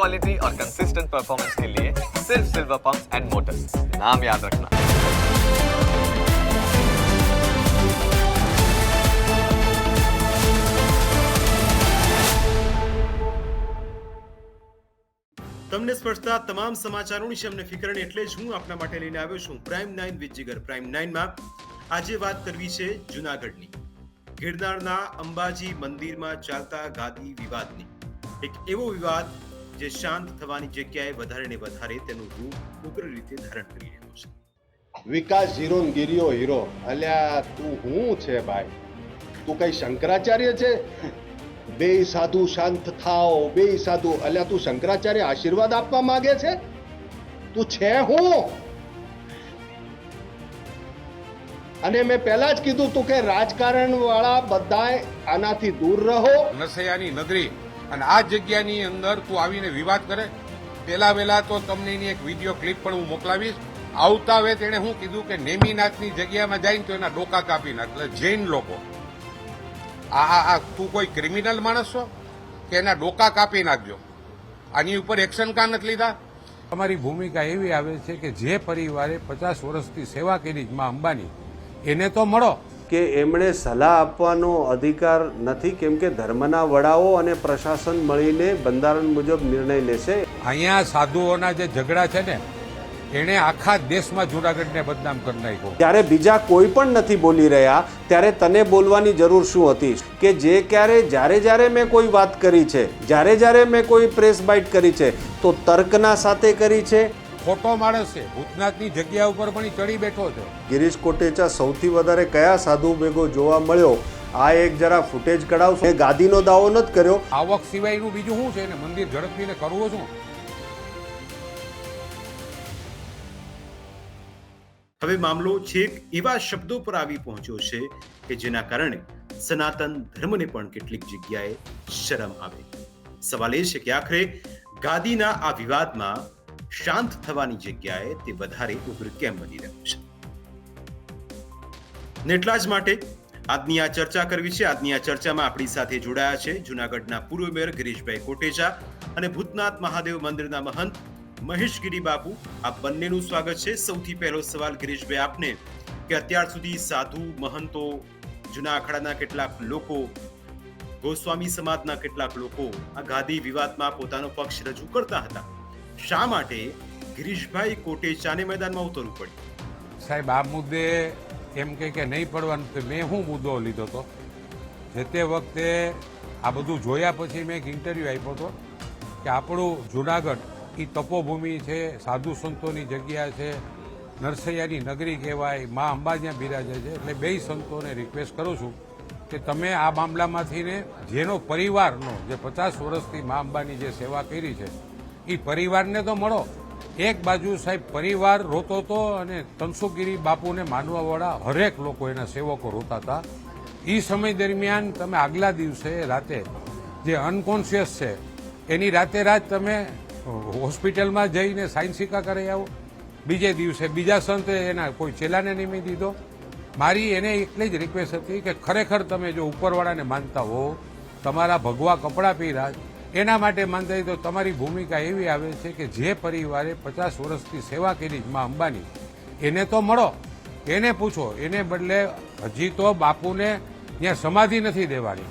Quality और consistent performance के लिए सिर्फ सिल्वर पंप्स एंड मोटर्स नाम याद रखना તમને સ્પર્શતા તમામ સમાચારોની છે અમને ફિકર નહીં એટલે જ હું આપના માટે લઈને આવ્યો છું prime nine with Jigar prime નાઇનમાં આજે વાત કરવી છે જુનાગઢની ગિરનારના અંબાજી મંદિરમાં ચાલતા ગાદી વિવાદની એક એવો વિવાદ જે શાંત થવાની જગ્યાએ વધારે ને વધારે તેનું રૂપ ઉગ્ર રીતે ધારણ કરી રહ્યું છે. વિકાસ ને ગિરિયો હીરો. અલ્યા તું હું છે ભાઈ? તું કઈ શંકરાચાર્ય છે? બે સાધુ શાંત થાઓ બે સાધુ. અલ્યા તું શંકરાચાર્ય આશીર્વાદ આપવા માંગે છે? તું છે હું? અને મેં પહેલા જ કીધું તું કે રાજકારણ વાળા બધાય આનાથી દૂર રહો. નસૈયાની નગરી અને આ જગ્યાની અંદર તું આવીને વિવાદ કરે. પેલા વેલા તો તમને એની એક વીડિયો ક્લિપ પણ હું મોકલાવીશ. આવતા હવે તેણે શું કીધું કે નેમીનાથની જગ્યામાં જઈને તો એના ડોકા કાપી નાખ. એટલે જૈન લોકો. આ આ તું કોઈ ક્રિમિનલ માણસ છો કે એના ડોકા કાપી નાખજો? આની ઉપર એક્શન કા નથી લીધા? અમારી ભૂમિકા એવી આવે છે કે જે પરિવારે પચાસ વર્ષથી સેવા કરી માં અંબાની, એને તો મળો. કે એમણે સલાહ આપવાનો અધિકાર નથી કેમ કે ધર્મના વડાઓ અને પ્રશાસન મળીને બંધારણ મુજબ નિર્ણય લેશે. અહીંયા સાધુઓના જે ઝઘડા છે ને એણે આખા દેશમાં જુનાગઢને બદનામ કરી નાખ્યો. ત્યારે બીજા કોઈ પણ નથી બોલી રહ્યા ત્યારે તને બોલવાની જરૂર શું હતી? કે જે ક્યારે જ્યારે જ્યારે મેં કોઈ વાત કરી છે જ્યારે જ્યારે મેં કોઈ પ્રેસ બાઇટ કરી છે તો તર્કના સાથે કરી છે? ખોટો માણસ છે. ભૂતનાથની જગ્યા ઉપર પણ ચડી બેઠો છે. ગિરીશ કોટેચા સૌથી વધારે કયા સાધુ ભેગો જોવા મળ્યો? આ એક જરા ફૂટેજ કઢાવશો? એ ગાદીનો દાવો નથી કર્યો. આવક સિવાયનું બીજું શું છે? ને મંદિર ઝડપીને કરવું શું? હવે મામલો છેક એવા શબ્દો પર આવી પહોંચ્યો છે કે જેના કારણે સનાતન ધર્મને પણ કેટલીક જગ્યાએ શરમ આવે. સવાલ એ છે કે આખરે ગાદીના આ વિવાદમાં શાંત થવાની જગ્યાએ તે વધારે ઉગ્ર કેમ બની રહ્યું છે? ને જ માટે આજની આ ચર્ચા કરવી છે. આજની આ ચર્ચામાં આપણી સાથે જોડાયા છે જુનાગઢના પૂર્વ મેયર ગિરીશભાઈ કોટેચા અને ભૂતનાથ મહાદેવ મંદિરના મહંત મહેશગીરી બાપુ આ બંનેનું સ્વાગત છે. સૌથી પહેલો સવાલ ગિરીશભાઈ, આપને કે અત્યાર સુધી સાધુ, મહંતો, જૂના અખાડાના કેટલાક લોકો, ગોસ્વામી સમાજના કેટલાક લોકો આ ગાદી વિવાદમાં પોતાનો પક્ષ રજૂ કરતા હતા? શા માટે ગિરીશભાઈ કોટેચાને મેદાનમાં ઉતરવું પડ્યું? સાહેબ, આ મુદ્દે એમ કે કે નહીં પડવાનું તો મેં હું મુદ્દો લીધો હતો જે તે વખતે આ બધું જોયા પછી મેં એક ઇન્ટરવ્યૂ આપ્યો હતો કે આપણું જુનાગઢ એ તપોભૂમિ છે, સાધુ સંતોની જગ્યા છે, નરસૈયાની નગરી કહેવાય, મા અંબા જ્યાં બિરાજે છે, એટલે બે સંતોને રિક્વેસ્ટ કરું છું કે તમે આ મામલામાંથી ને જેનો પરિવારનો જે પચાસ વર્ષથી મા અંબાની જે સેવા કરી છે એ પરિવારને તો મળો. એક બાજુ સાહેબ પરિવાર રોતો હતો અને તનસુગીરી બાપુને માનવાવાળા હરેક લોકો એના સેવકો રોતા હતા. એ સમય દરમિયાન તમે આગલા દિવસે રાતે જે અનકોન્શિયસ છે, એની રાતે રાત તમે હોસ્પિટલમાં જઈને સાયન્સિકા કરી આવો. બીજે દિવસે બીજા સંતે એના કોઈ ચેલાને નિમી દીધો. મારી એને એટલી જ રિક્વેસ્ટ હતી કે ખરેખર તમે જો ઉપરવાળાને માનતા હો, તમારા ભગવા કપડાં પહેર્યા એના માટે માનતા તો તમારી ભૂમિકા એવી આવે છે કે જે પરિવારે પચાસ વર્ષથી સેવા કરી માં અંબાની, એને તો મળો, એને પૂછો, એને બદલે હજી તો બાપુને ત્યાં સમાધિ નથી દેવાની.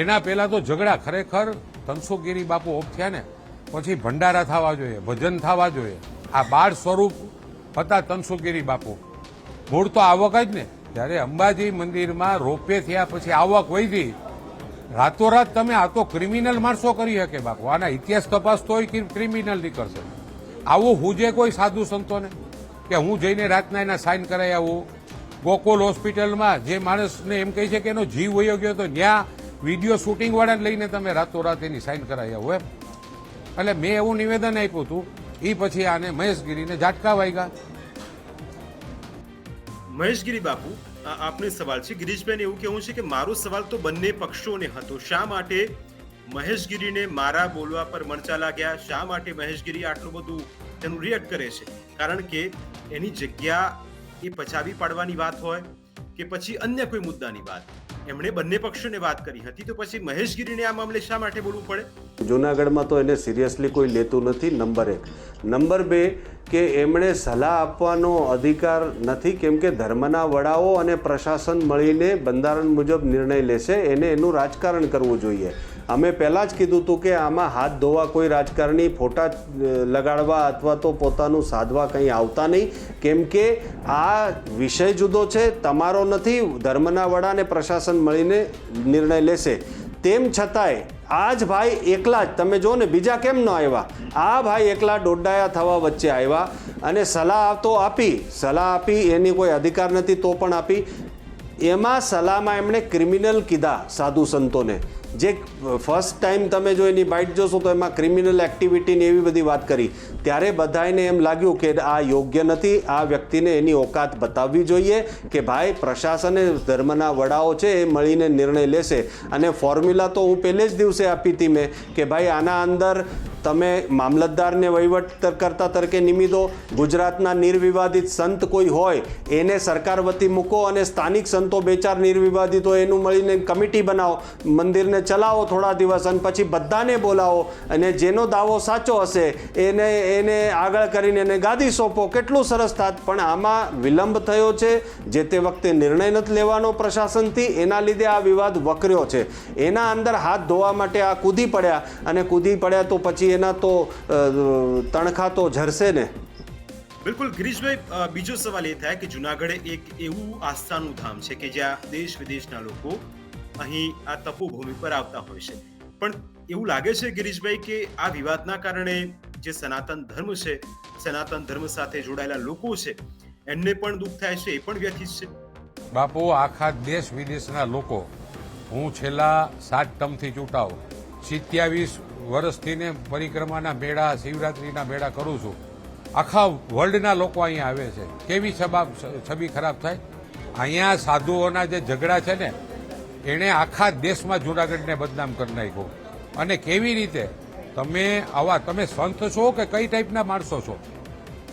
એના પહેલા તો ઝઘડા ખરેખર તનસુગીરી બાપુ ઓફ થયા ને, પછી ભંડારા થવા જોઈએ, ભજન થવા જોઈએ. આ બાળ સ્વરૂપ હતા તનસુગીરી બાપુ. મૂળ તો આવક જ ને. જ્યારે અંબાજી મંદિરમાં રોપે થયા પછી આવક વધી રાતોરાત તમે આ તો ક્રિમિનલ માણસો કરી શકે બાપુ. આના ઇતિહાસ તપાસ તોય ક્રિમિનલ નીકળશે. આવું હુજે કોઈ સાધુ સંતોને? કે હું જઈને રાતના એના સાઇન કરાવી આવું? ગોકુલ હોસ્પિટલમાં જે માણસને એમ કહે છે કે એનો જીવ વયો ગયો તો ત્યાં વીડિયો શૂટિંગવાળાને લઈને તમે રાતોરાત એની સાઇન કરાવી આવો એમ. એટલે મેં એવું નિવેદન આપ્યું હતું. એ પછી આને મહેશગીરીને ઝાટકા વાગ્યા. મહેશગીરી બાપુ આપને સવાલ છે. ગિરીશબેન એવું કહેવું છે કે મારો સવાલ તો બંને પક્ષોને હતો. શા માટે મહેશગીરીને મારા બોલવા પર મરચા લાગ્યા? શા માટે મહેશગીરી આટલું બધું તેનું રિએક્ટ કરે છે? કારણ કે એની જગ્યા એ પચાવી પાડવાની વાત હોય. કે પછી અન્ય કોઈ મુદ્દાની વાત. એમણે બંને પક્ષોને વાત કરી હતી તો પછી મહેશગીરીને આ મામલે શા માટે બોલવું પડે? જુનાગઢમાં તો એને સિરિયસલી કોઈ લેતું નથી. નંબર એક. નંબર બે, કે એમણે સલાહ આપવાનો અધિકાર નથી, કેમ કે ધર્મના વડાઓ અને પ્રશાસન મળીને બંધારણ મુજબ નિર્ણય લેશે. એને એનું રાજકારણ કરવું જોઈએ. અમે પહેલાં જ કીધું હતું કે આમાં હાથ ધોવા કોઈ રાજકારણી, ફોટા લગાડવા અથવા તો પોતાનું સાધવા કંઈ આવતા નહીં. કેમ કે આ વિષય જુદો છે, તમારો નથી, ધર્મના વડા અને પ્રશાસન મળીને નિર્ણય લેશે. તેમ છતાંય આ જ ભાઈ એકલા જ, તમે જો ને, બીજા કેમ ન આવ્યા? આ ભાઈ એકલા દોડાયા થવા વચ્ચે આવ્યા અને સલાહ તો આપી, સલાહ આપી, એની કોઈ અધિકાર નથી તો પણ આપી. એમાં સલાહમાં એમણે ક્રિમિનલ કીધા સાધુ સંતોને. જે ફર્સ્ટ ટાઈમ તમે જો એની બાઇટ જોશો તો એમાં ક્રિમિનલ એક્ટિવિટીની એવી બધી વાત કરી. ત્યારે બધાને એમ લાગ્યું કે આ યોગ્ય નથી, આ વ્યક્તિને એની ઓકાત બતાવવી જોઈએ કે ભાઈ પ્રશાસને ધર્મના વડાઓ છે એ મળીને નિર્ણય લેશે. અને ફોર્મ્યુલા તો હું પહેલે જ દિવસે આપી હતી મેં કે ભાઈ આના અંદર તમે મામલતદારને વહીવટ કરતા તરીકે નિમી ગુજરાતના નિર્વિવાદિત સંત કોઈ હોય, એને સરકાર વતી મૂકો અને સ્થાનિક સંતો બે ચાર નિર્વિવાદિત હોય એનું મળીને કમિટી બનાવો, મંદિરને ચલાવો થોડા દિવસ અને પછી બધાને બોલાવો અને જેનો દાવો સાચો હશે, એને એને આગળ કરીને એને ગાદી સોંપો. કેટલું સરસ થાત. પણ આમાં વિલંબ થયો છે. જે તે વખતે નિર્ણય નથી લેવાનો પ્રશાસનથી, એના લીધે આ વિવાદ વકર્યો છે. એના અંદર હાથ ધોવા માટે આ કૂદી પડ્યા અને કૂદી પડ્યા તો પછી એના તો તણખા તો ઝરશે ને? બિલકુલ ગિરીશભાઈ બીજો સવાલ એ થાય કે જુનાગઢ એક એવું આસ્થાનું ધામ છે કે જ્યાં દેશ વિદેશના લોકો અહીં આ તપોભૂમિ પર આવતા હોય છે. પણ એવું લાગે છે ગિરીશભાઈ કે આ વિવાદના કારણે જે સનાતન ધર્મ છે સનાતન ધર્મ સાથે જોડાયેલા લોકો છે એમને પણ દુઃખ થાય છે એ પણ વ્યથિત છે? બાપુ આખા દેશ વિદેશના લોકો હું છેલ્લા સાત ટર્મથી ચૂંટાવ. સિત્યાવીસ વર્ષથી ને પરિક્રમાના મેળા, શિવરાત્રીના મેળા કરું છું. આખા વર્લ્ડના લોકો અહીંયા આવે છે. કેવી છબી ખરાબ થાય? અહીંયા સાધુઓના જે ઝઘડા છે ને, એણે આખા દેશમાં જુનાગઢને બદનામ કરી નાખ્યું. અને કેવી રીતે? તમે આવા, તમે સંત છો કે કઈ ટાઈપના માણસો છો?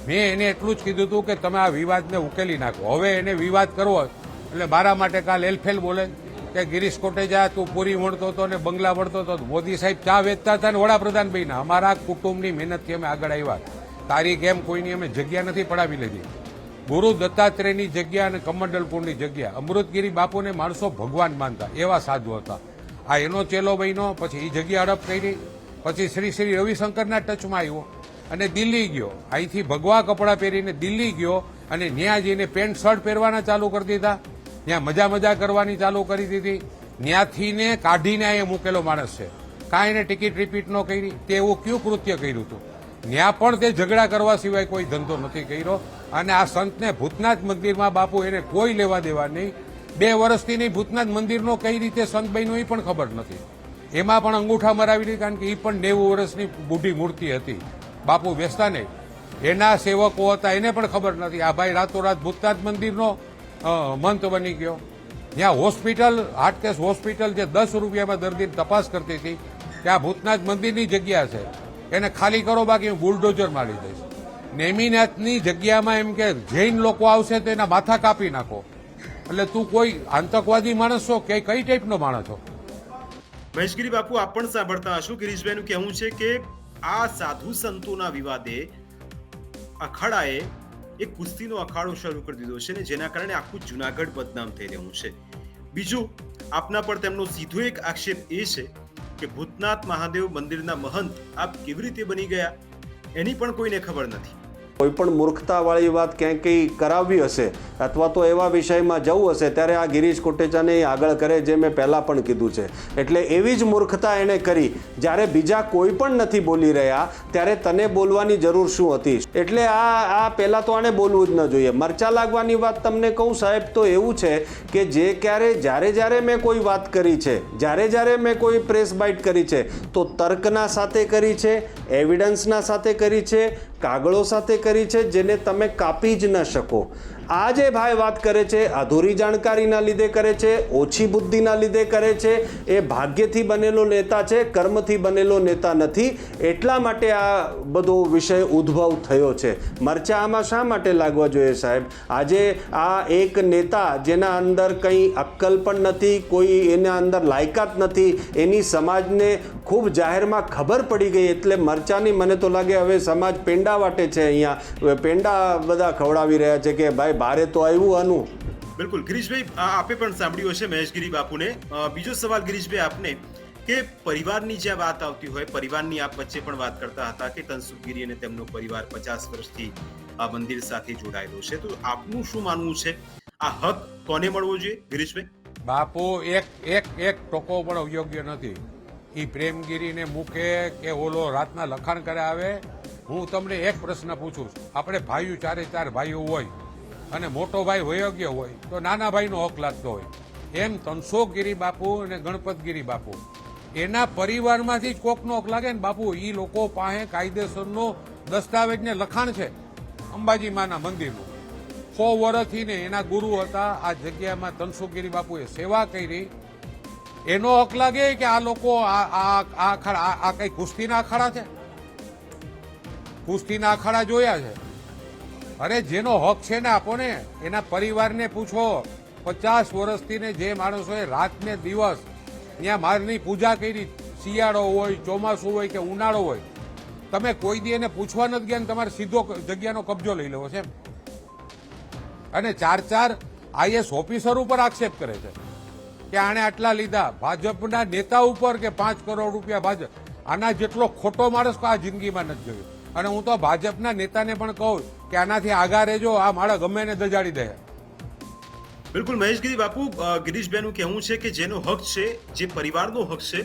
મેં એને એટલું જ કીધું હતું કે તમે આ વિવાદને ઉકેલી નાખો. હવે એને વિવાદ કરવો, એટલે મારા માટે કાલ એલફેલ બોલે. કે ગિરીશ કોટેજા, તું પૂરી વણતો હતો ને બંગલા વણતો હતો મોદી સાહેબ ચા વેચતા હતા ને વડાપ્રધાન બન્યા. અમારા કુટુંબની મહેનતથી અમે આગળ આવ્યા. તારી ગેમ કોઈની અમે જગ્યા નથી પડાવી લીધી. ગુરુ દત્તાત્રેયની જગ્યા અને કમંડલપુરની જગ્યા. અમૃતગીરી બાપુને માણસો ભગવાન માનતા, એવા સાધુ હતા. આ એનો ચેલો બન્યો, પછી એ જગ્યા હડપ કરી, પછી શ્રી શ્રી રવિશંકરના ટચમાં આવ્યો અને દિલ્હી ગયો. અહીંથી ભગવા કપડાં પહેરીને દિલ્હી ગયો અને ત્યાં જઈને પેન્ટ શર્ટ પહેરવાના ચાલુ કરી દીધા. ત્યાં મજા મજા કરવાની ચાલુ કરી દીધી. ત્યાંથીને કાઢીને અહીંયા મૂકેલો માણસ છે. કાંઈ એને ટિકિટ રિપીટ ન કરી, તે એવું કયું કૃત્ય કર્યું હતું ત્યાં પણ તે ઝઘડા કરવા સિવાય કોઈ ધંધો નથી કર્યો અને આ સંતને ભૂતનાથ મંદિરમાં બાપુ એને કોઈ લેવા દેવા નહીં. બે વર્ષથી નહીં, ભૂતનાથ મંદિરનો કઈ રીતે સંત બન્યો એ પણ ખબર નથી. એમાં પણ અંગૂઠા મરાવી દીધી કારણ કે એ પણ નેવું વર્ષની બુઢી મૂર્તિ હતી. બાપુ બેસતા નહીં. એના સેવકો હતા, એને પણ ખબર નથી. આ ભાઈ રાતોરાત ભૂતનાથ મંદિરનો મંત બની ગયો. ત્યાં હોસ્પિટલ હાર્ટકેસ હોસ્પિટલ જે દસ રૂપિયામાં દર્દીની તપાસ કરતી હતી, ત્યાં ભૂતનાથ મંદિરની જગ્યા છે. એને ખાલી કરો, બાકી હું બુલડોઝર મારી દઈશ. નેમિનાથની જગ્યામાં એમ કે જૈન લોકો આવશે તો એના માથા કાપી નાખો. એટલે તું કોઈ આતંકવાદી માણસ છો કે કઈ ટાઈપનો માણસ છો? મહેશગીરી બાપુ, આપ પણ સાંભળતા હશો ગિરીશભાઈનું કહેવું છે કે આ સાધુ સંતોના વિવાદે અખાડાએ એક કુસ્તીનો અખાડો શરૂ કરી દીધો છે ને જેના કારણે આખું જુનાગઢ બદનામ થઈ રહ્યું છે. બીજું, આપના પર તેમનો સીધો એક આક્ષેપ એ છે કે ભૂતનાથ મહાદેવ મંદિરના મહંત આપ કેવી રીતે બની ગયા? એની પણ કોઈને ખબર નથી. કોઈ પણ મૂર્ખતાવાળી વાત ક્યાંક કંઈ કરાવવી હશે અથવા તો એવા વિષયમાં જવું હશે, ત્યારે આ ગિરીશ કોટેચાને એ આગળ કરે જે મેં પહેલાં પણ કીધું છે. એટલે એવી જ મૂર્ખતા એણે કરી. જ્યારે બીજા કોઈ પણ નથી બોલી રહ્યા, ત્યારે તને બોલવાની જરૂર શું હતી? એટલે આ આ પહેલાં તો આને બોલવું જ ન જોઈએ. મરચા લાગવાની વાત તમને કહું સાહેબ, તો એવું છે કે જે ક્યારે, જ્યારે જ્યારે મેં કોઈ વાત કરી છે, જ્યારે જ્યારે મેં કોઈ પ્રેસ બાઇટ કરી છે, તો તર્કના સાથે કરી છે, એવિડન્સના સાથે કરી છે કાગળો સાથે કરી છે જેને તમે કાપી જ ન શકો. આ જે ભાઈ વાત કરે છે, અધૂરી જાણકારીના લીધે કરે છે, ઓછી બુદ્ધિના લીધે કરે છે, એ ભાગ્યથી બનેલો નેતા છે, કર્મથી બનેલો નેતા નથી. એટલા માટે આ બધો વિષય ઉદ્ભવ થયો છે. મરચા આમાં શા માટે લાગવા જોઈએ સાહેબ? આજે આ એક નેતા જેના અંદર કંઈ અક્કલ પણ નથી, કોઈ એના અંદર લાયકાત નથી, એની સમાજને ખૂબ જાહેરમાં ખબર પડી ગઈ એટલે મરચાની મને તો લાગે હવે સમાજ પેંડા વાટે છે અહીંયા. પેંડા બધા ખવડાવી રહ્યા છે કે ભાઈ બારે તો આવ્યું આનું. બિલકુલ. ગિરીશભાઈ આપે પણ સાંભળ્યું હશે મહેશગીરી બાપુને. બીજો સવાલ ગિરીશભાઈ આપને કે પરિવારની જ્યાં વાત આવતી હોય પરિવારની આપ વચ્ચે પણ વાત કરતા હતા કે તનસુખગીરી અને તેમનો પરિવાર પચાસ વર્ષથી આ મંદિર સાથે જોડાયેલો છે. તો આપનું શું માનવું છે? આ હક કોને મળવો જોઈએ? ગિરીશભાઈ? બાપુ એક એક એક ટોકો પણ યોગ્ય નથી. એ પ્રેમગીરીને મૂકે કે ઓલો રાતના લખાણ કરે આવે હું તમને એક પ્રશ્ન પૂછું. છું આપણે ભાઈઓ ચારે ચાર ભાઈઓ હોય અને મોટો ભાઈ વયોગ્ય હોય, તો નાના ભાઈનો હક લાગતો હોય. એમ તનસોગીરી બાપુ અને ગણપતગીરી બાપુ. એના પરિવારમાંથી જ કોકનો હક લાગે ને બાપુ એ લોકો પાસે કાયદેસરનો દસ્તાવેજને લખાણ છે, અંબાજી માના મંદિરનું. સો વર્ષથી ને એના ગુરુ હતા, આ જગ્યામાં તનસુખગીરી બાપુએ સેવા કરી. એનો હક લાગે કે આ લોકો આ- આ કઈ કુસ્તીના અખાડા છે? કુસ્તીના અખાડા જોયા છે? અરે જેનો હક છે ને આપો ને એના પરિવારને પૂછો. પચાસ વર્ષથી ને જે માણસોએ રાત ને દિવસ ત્યાં મારની પૂજા કરી, શિયાળો હોય, ચોમાસું હોય કે ઉનાળો હોય, તમે કોઈ દી એને પૂછવા નથી ગયા તમારે સીધો જગ્યાનો કબજો લઈ લેવો છે અને ચાર ચાર આઈએસ ઓફિસર ઉપર આક્ષેપ કરે છે કે આણે આટલા લીધા. ભાજપના નેતા ઉપર કે પાંચ કરોડ રૂપિયા ભાજપ આના જેટલો ખોટો માણસ આ જિંદગીમાં નથી જોયો. અને હું તો ભાજપના નેતાને પણ કહું કે આનાથી આગા રહેજો, આ માળા ગમે એને દજાડી દે. બિલકુલ મહેશગીરી બાપુ ગિરીશબેનનું કહેવું છે કે જેનો હક છે, જે પરિવારનો હક છે,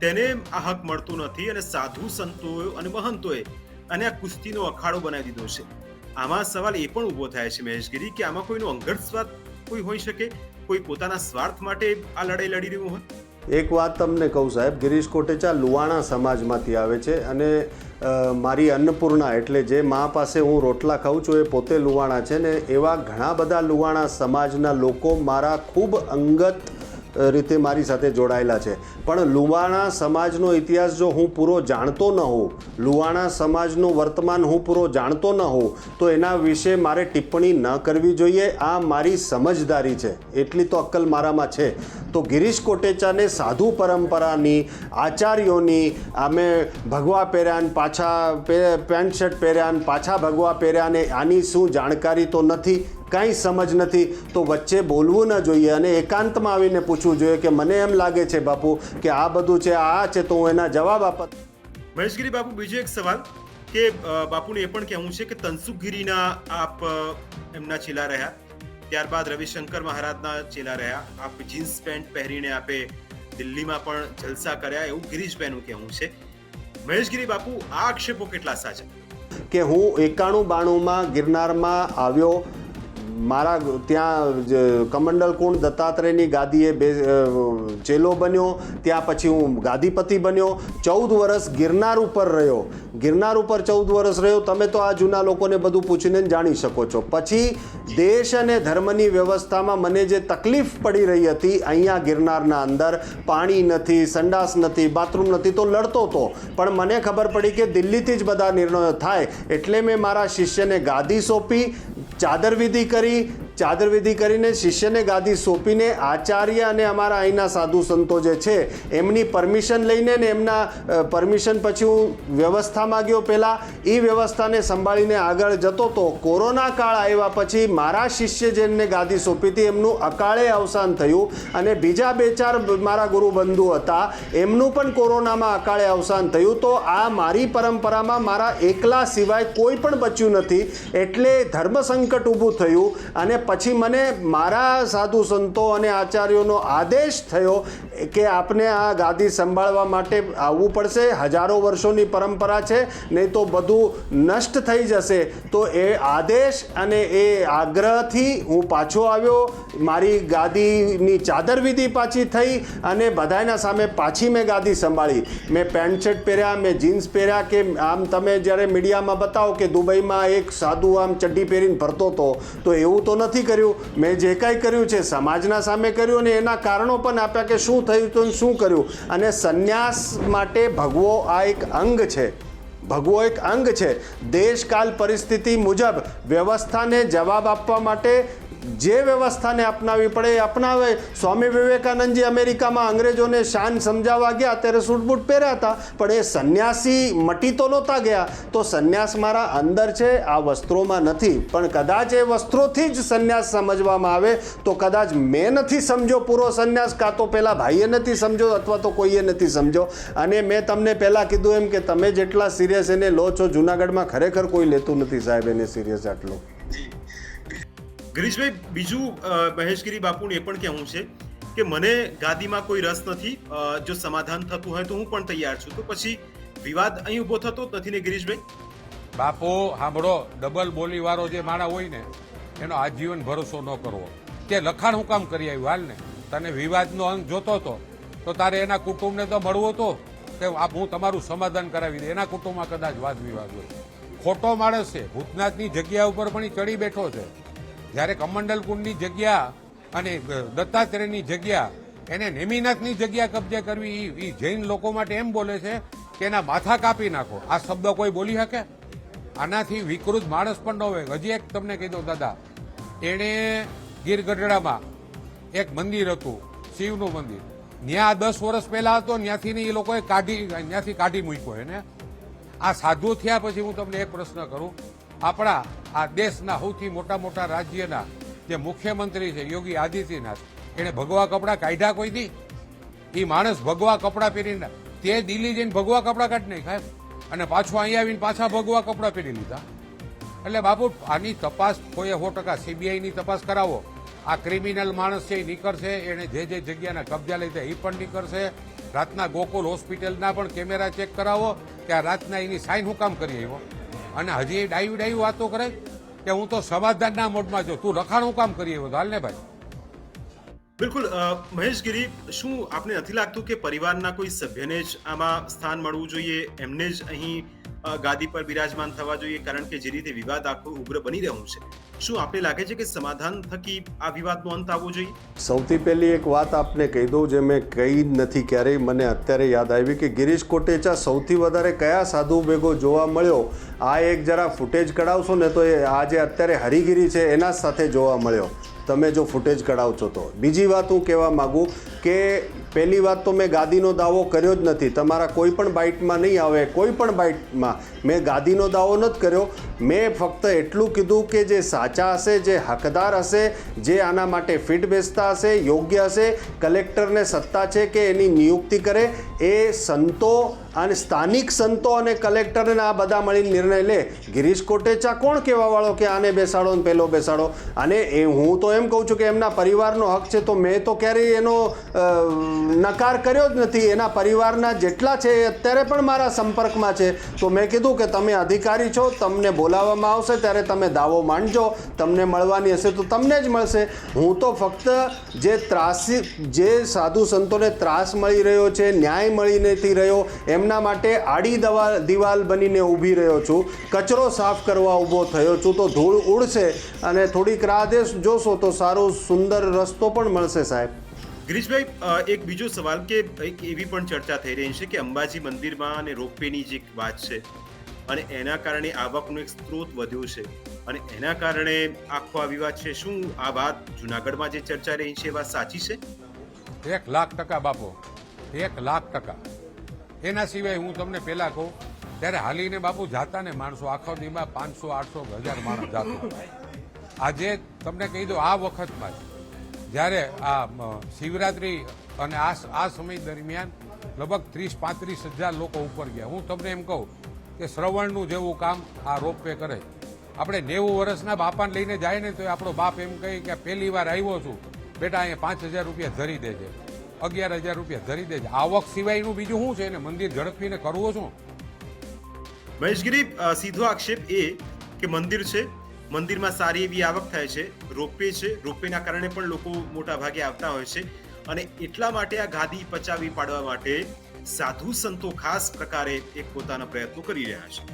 તેને આ હક મળતો નથી અને સાધુ સંતોએ અને મહંતોએ અને આ કુસ્તીનો અખાડો બનાવી દીધો છે. આમાં સવાલ એ પણ ઊભો થાય છે મહેશગીરી કે આમાં કોઈનો અંગત સ્વાર્થ કોઈ હોઈ શકે? કોઈ પોતાના સ્વાર્થ માટે આ લડાઈ લડી રહ્યું હોય? એક વાત તમને કહું સાહેબ, ગિરીશ કોટેચા લુવાણા સમાજમાંથી આવે છે અને મારી અન્નપૂર્ણા એટલે જે મા પાસે હું રોટલા ખાઉં છું એ પોતે લુવાણા છે ને એવા ઘણા બધા લુવાણા સમાજના લોકો મારા ખૂબ અંગત રીતે મારી સાથે જોડાયેલા છે. પણ લુવાણા સમાજનો ઇતિહાસ જો હું પૂરો જાણતો ન હોઉં, લુવાણા સમાજનું વર્તમાન હું પૂરો જાણતો ન હોઉં, તો એના વિશે મારે ટિપ્પણી ન કરવી જોઈએ. આ મારી સમજદારી છે. એટલી તો અક્કલ મારામાં છે. તો ગિરીશ કોટેચાને સાધુ પરંપરાની, આચાર્યોની અમે ભગવા પહેર્યાન, પાછા પેન્ટ શર્ટ પહેર્યા ને પાછા ભગવા પહેર્યા ને આની શું જાણકારી તો નથી. કાંઈ સમજ નથી. તો વચ્ચે બોલવું ન જોઈએ અને એકાંતમાં આવીને પૂછવું જોઈએ કે મને એમ લાગે છે બાપુ કે આ બધું છે આ છે તો હું એના જવાબ આપત. મહેશગીરી બાપુ બીજો એક સવાલ કે બાપુને એ પણ કહેવું છે કે તનસુખગીરીના આપ એમના ચેલા રહ્યા. ત્યારબાદ રવિશંકર મહારાજના ચેલા રહ્યા. આપ જીન્સ પેન્ટ પહેરીને આપે દિલ્હીમાં પણ જલસા કર્યા એવું ગિરીશભાઈનું કહેવું છે. મહેશગીરી બાપુ આ આક્ષેપો કેટલા સાચા? કે હું એકાણું બાણુંમાં ગિરનારમાં આવ્યો મારા ત્યાં કમંડલ કુંડ દત્તાત્રેયની ગાદીએ બે ચેલો બન્યો. ત્યાં પછી હું ગાદીપતિ બન્યો. ચૌદ વર્ષ ગિરનાર ઉપર રહ્યો. ગિરનાર ઉપર ચૌદ વર્ષ રહ્યો. તમે તો આ જૂના લોકોને બધું પૂછીને જાણી શકો છો. પછી દેશ અને ધર્મની વ્યવસ્થામાં મને જે તકલીફ પડી રહી હતી, અહીંયા ગિરનારના અંદર પાણી નથી, સંડાસ નથી, બાથરૂમ નથી, તો લડતો હતો પણ મને ખબર પડી કે દિલ્હીથી જ બધા નિર્ણયો થાય. એટલે મેં મારા શિષ્યને ગાદી સોંપી. ચાદર વિધિ કરી ચાદર વિધિ કરીને શિષ્યને ગાદી સોંપીને આચાર્ય અને અમારા અહીંના સાધુ સંતો જે છે, એમની પરમિશન લઈને ને એમના પરમિશન પછી હું વ્યવસ્થા માગ્યો પહેલાં. એ વ્યવસ્થાને સંભાળીને આગળ જતો તો કોરોના કાળ આવ્યા પછી મારા શિષ્ય જેમને ગાદી સોંપી હતી, એમનું અકાળે અવસાન થયું અને બીજા બે ચાર મારા ગુરુ બંધુ હતા, એમનું પણ કોરોનામાં અકાળે અવસાન થયું. તો આ મારી પરંપરામાં મારા એકલા સિવાય કોઈ પણ બચ્યું નથી. એટલે ધર્મ સંકટ ઊભું થયું અને પછી મને મારા સાધુ સંતો અને આચાર્યોનો આદેશ થયો કે આપને આ ગાદી સંભાળવા માટે આવવું પડશે. હજારો વર્ષોની પરંપરા છે, નહીં તો બધું નષ્ટ થઈ જશે. તો એ આદેશ અને એ આગ્રહથી હું પાછો આવ્યો. મારી ગાદીની ચાદર વિધિ પાછી થઈ અને બધાના સામે પાછી મેં ગાદી સંભાળી. મેં પેન્ટ શર્ટ પહેર્યા, મેં જીન્સ પહેર્યા કે આમ તમે જ્યારે મીડિયામાં બતાવો કે દુબઈમાં એક સાધુ આમ ચડ્ડી પહેરીને ભરતો હતો, તો એવું તો નથી. કર્યું. મેં જે કાંઈ કર્યું છે સમાજના સામે કર્યું અને એના કારણો પણ આપ્યા કે શું થયું હતું શું કર્યું. અને સંન્યાસ માટે ભગવો આ એક અંગ છે. ભગવો એક અંગ છે. દેશકાલ પરિસ્થિતિ મુજબ વ્યવસ્થાને જવાબ આપવા માટે જે વ્યવસ્થાને અપનાવવી પડે એ અપનાવે. સ્વામી વિવેકાનંદજી અમેરિકામાં અંગ્રેજોને શાન સમજાવવા ગયા, ત્યારે સૂટબૂટ પહેર્યા હતા. પણ એ સંન્યાસી મટી તો નહોતા ગયા. તો સંન્યાસ મારા અંદર છે, આ વસ્ત્રોમાં નથી. પણ કદાચ એ વસ્ત્રોથી જ સંન્યાસ સમજવામાં આવે, તો કદાચ મેં નથી સમજો પૂરો સંન્યાસ, કાં તો પહેલાં ભાઈએ નથી સમજો અથવા તો કોઈએ નથી સમજો. અને મેં તમને પહેલાં કીધું એમ કે તમે જેટલા સિરિયસ એને લો છો, જુનાગઢમાં ખરેખર કોઈ લેતું નથી સાહેબ એને સિરિયસ આટલું. ગિરીશભાઈ, બીજું મહેશગીરી બાપુને એ પણ કહેવું છે કે મને ગાદીમાં કોઈ રસ નથી જો સમાધાન થતું હોય તો હું પણ તૈયાર છું. તો પછી વિવાદ અહીં ઊભો થતો નથી ને ગિરીશભાઈ? બાપુ, સાંભળો, ડબલ બોલીવાળો જે માણા હોય ને, એનો આજીવન ભરોસો ન કરવો. તે લખાણ હું કામ કરી આવ્યું, હાલ ને? તને વિવાદનો અંગ જોતો હતો તો તારે એના કુટુંબને તો મળવો હતો કે હું તમારું સમાધાન કરાવી દે. એના કુટુંબમાં કદાચ વાદ વિવાદ હોય. ખોટો માણસ છે, ભૂતનાથની જગ્યા ઉપર પણ ચડી બેઠો છે. જ્યારે કમંડલ કુંડની જગ્યા અને દત્તાત્રેયની જગ્યા, એને નેમિનાથની જગ્યા કબજે કરવી, ઈ જૈન લોકો માટે એમ બોલે છે કે એના માથા કાપી નાખો. આ શબ્દ કોઈ બોલી શકે? આનાથી વિકૃત માણસ પણ ન હોય. હજી એક તમને કહી દઉં, દાદા. એણે ગીરગઢડામાં એક મંદિર હતું, શિવનું મંદિર. ત્યાં દસ વર્ષ પહેલા હતો ત્યાંથી એ લોકોએ કાઢી ત્યાંથી કાઢી મૂક્યો એને. આ સાધુ થયા પછી હું તમને એક પ્રશ્ન કરું. આપણા આ દેશના સૌથી મોટા મોટા રાજ્યના જે મુખ્યમંત્રી છે, યોગી આદિત્યનાથ એને ભગવા કપડા કાઢ્યા કોઈ દી? એ માણસ ભગવા કપડા પહેરીને તે દિલ્હી જઈને ભગવા કપડા કાઢી નહીં ખાય અને પાછું અહીંયા આવીને પાછા ભગવા કપડા પહેરી લીધા. એટલે બાપુ, આની તપાસ કોઈ સો ટકા સીબીઆઈની તપાસ કરાવો. આ ક્રિમિનલ માણસ છે એ નીકળશે એણે જે જે જગ્યાના કબજા લીધા એ પણ નીકળશે. રાતના ગોકુલ હોસ્પિટલના પણ કેમેરા ચેક કરાવો, કે આ રાતના એની સાઇન હું કામ કરી આવ્યો? અને હજી એ ડાયું ડાયું વાતો કરે કે હું તો સમાધાનના મોડમાં છું. તું રખાણું કામ કરી બધું. હાલ ને ભાઈ. બિલકુલ મહેશગીરી, શું આપને નથી લાગતું કે પરિવારના કોઈ સભ્યને જ આમાં સ્થાન મળવું જોઈએ? એમને જ અહીં ગાદી પર બિરાજમાન થવા જોઈએ કારણ કે જે રીતે વિવાદ આખો ઉગ્ર બની રહ્યું છે. શું આપને લાગે છે કે સમાધાન થકી આ વિવાદનો અંત આવવો જોઈએ? સૌથી પહેલી એક વાત આપને કહી દઉં, જે મેં કહી નથી ક્યારેય, મને અત્યારે યાદ આવી કે ગિરીશ કોટેચા સૌથી વધારે કયા સાધુ ભેગો જોવા મળ્યો? આ એક જરા ફૂટેજ કઢાવશો ને તો એ આ જે અત્યારે હરિગીરી છે, એના સાથે જોવા મળ્યો. તમે જો ફૂટેજ કઢાવશો તો. બીજી વાત હું કહેવા માગું કે પહેલી વાત તો મેં ગાદીનો દાવો કર્યો જ નથી. તમારા કોઈ પણ બાઇટમાં નહીં આવે, કોઈ પણ બાઇટમાં મેં ગાદીનો દાવો નથી કર્યો. મેં ફક્ત એટલું કીધું કે જે સાચા હશે, જે હકદાર હશે, જે આના માટે ફિટ બેસતા હશે, યોગ્ય હશે, કલેક્ટરને સત્તા છે કે એની નિયુક્તિ કરે, એ સંતો અને સ્થાનિક સંતો અને કલેક્ટરને આ બધા મળીને નિર્ણય લે. ગિરીશ કોટેચા કોણ કહેવાવાળો કે આને બેસાડો ને પેલો બેસાડો? અને એ હું તો એમ કહું છું કે એમના પરિવારનો હક છે, તો મેં તો ક્યારેય એનો નકાર કર્યો જ નથી. એના પરિવારના જેટલા છે એ અત્યારે પણ મારા સંપર્કમાં છે. તો મેં કીધું કે તમે અધિકારી છો, તમને બોલાવવામાં આવશે, ત્યારે તમે દાવો માંડજો, તમને મળવાની હશે તો તમને જ મળશે. હું તો ફક્ત જે ત્રાસી, જે સાધુ સંતોને ત્રાસ મળી રહ્યો છે, ન્યાય મળી નથી રહ્યો, એમના માટે આડી દવા, દિવાલ બનીને ઊભી રહ્યો છું. કચરો સાફ કરવા ઊભો થયો છું તો ધૂળ ઉડશે અને થોડીક રાહ જોશો તો સારો, સુંદર રસ્તો પણ મળશે સાહેબ. ગિરીશભાઈ એક બીજો સવાલ કે એક એવી પણ ચર્ચા થઈ રહી છે કે અંબાજી મંદિરમાં અને રોપવેની જે વાત છે અને એના કારણે આવકનું એક સ્ત્રોત વધ્યો છે. અને એના કારણે આખો આ વિવાદ છે. શું આ વાત જુનાગઢમાં જે ચર્ચા રહી છે એ વાત સાચી છે? એક લાખ ટકા બાપો. એક લાખ ટકા. એના સિવાય હું તમને પેલા કહું, ત્યારે હાલીને બાપુ જાતા ને માણસો, આખો દીમાં પાંચસો, આઠસો હજાર માણસ જાતો. આજે તમને કહી દો આ વખતમાં જ્યારે આ શિવરાત્રી અને આ આ સમય દરમિયાન લગભગ ત્રીસ, પાંત્રીસ હજાર લોકો ઉપર ગયા. હું તમને એમ કહું કે શ્રવણનું જેવું કામ આ રોપવે કરે. આપણે નેવું વર્ષના બાપાને લઈને જાય ને તો આપણો બાપ એમ કહે કે પહેલી વાર આવ્યો છું. બેટા, અહીંયા પાંચ હજાર રૂપિયા ધરી દેજે. અગિયાર હજાર રૂપિયા ધરી દેજે. આવક સિવાયનું બીજું શું છે? એને મંદિર ઝડપીને કરવું શું? મહેશગીરી સીધો આક્ષેપ એ કે મંદિર છે, મંદિરમાં સારી એવી આવક થાય છે, રોપવે છે, રોપવેના કારણે પણ લોકો મોટા ભાગે આવતા હોય છે. અને એટલા માટે આ ગાદી પચાવી પાડવા માટે સાધુ સંતો ખાસ પ્રકારે એક પોતાના પ્રયત્નો કરી રહ્યા છે.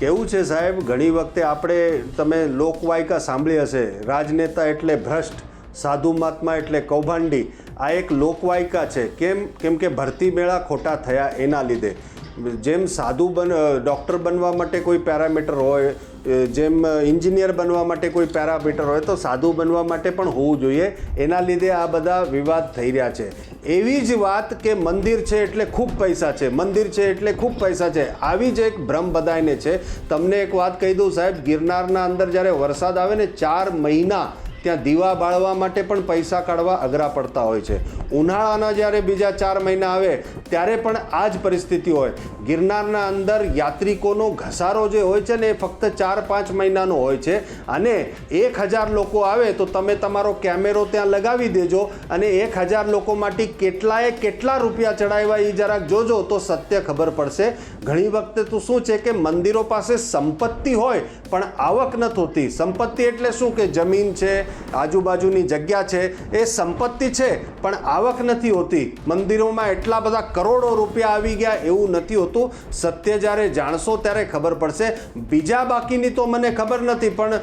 કેવું છે સાહેબ? ઘણી વખતે આપણે તમે લોકવાયકા સાંભળી હશે. રાજનેતા એટલે ભ્રષ્ટ, સાધુ મહાત્મા એટલે કૌભાંડી. આ એક લોકવાયકા છે. કેમ? કેમ કે ભરતી મેળા ખોટા થયા એના લીધે. જેમ સાધુ બન ડૉક્ટર બનવા માટે કોઈ પેરામીટર હોય જેમ એન્જિનિયર બનવા માટે કોઈ પેરામીટર હોય તો સાધુ બનવા માટે પણ હોવું જોઈએ. એના લીધે આ બધા વિવાદ થઈ રહ્યા છે. એવી જ વાત કે મંદિર છે એટલે ખૂબ પૈસા છે. મંદિર છે એટલે ખૂબ પૈસા છે. આવી જ એક ભ્રમ બધાને છે. તમને એક વાત કહી દઉં સાહેબ, ગિરનારના અંદર જ્યારે વરસાદ આવે ને ચાર મહિના ત્યાં દીવા બાળવા માટે પણ પૈસા કાઢવા અઘરા પડતા હોય છે. ઉનાળાના જ્યારે બીજા ચાર મહિના આવે, ત્યારે પણ આ જ પરિસ્થિતિ હોય. ગિરનારના અંદર યાત્રિકોનો ઘસારો જે હોય છે ને, એ ફક્ત ચાર પાંચ મહિનાનો હોય છે. અને એક હજાર લોકો આવે તો તમે તમારો કેમેરો ત્યાં લગાવી દેજો અને એક હજાર લોકોમાંથી કેટલાએ કેટલા રૂપિયા ચડાવ્યા એ જરાક જોજો તો સત્ય ખબર પડશે. ઘણી વખતે તો શું છે કે મંદિરો પાસે સંપત્તિ હોય, પણ આવક નથી હોતી સંપત્તિ એટલે શું કે જમીન છે, આજુબાજુની જગ્યા છે, એ સંપત્તિ છે, પણ આવક નથી હોતી. મંદિરોમાં એટલા બધા કરોડો રૂપિયા આવી ગયા એવું નથી હોતું. સત્ય જ્યારે જાણશો ત્યારે ખબર પડશે. બીજા બાકીની તો મને ખબર નથી, પણ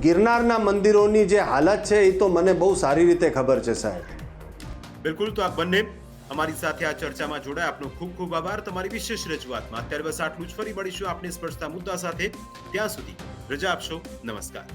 ગિરનારના મંદિરોની જે હાલત છે એ તો મને બહુ સારી રીતે ખબર છે, સાહેબ. બિલકુલ, તો આ બંને અમારી સાથે આ ચર્ચામાં જોડાય. આપનો ખૂબ ખૂબ આભાર. તમારી વિશેષ રજૂઆતમાં. અત્યારે બસ આટલું જ. ફરી મળીશું આપને સ્પર્શતા મુદ્દા સાથે. ત્યાં સુધી રજા આપશો. નમસ્કાર.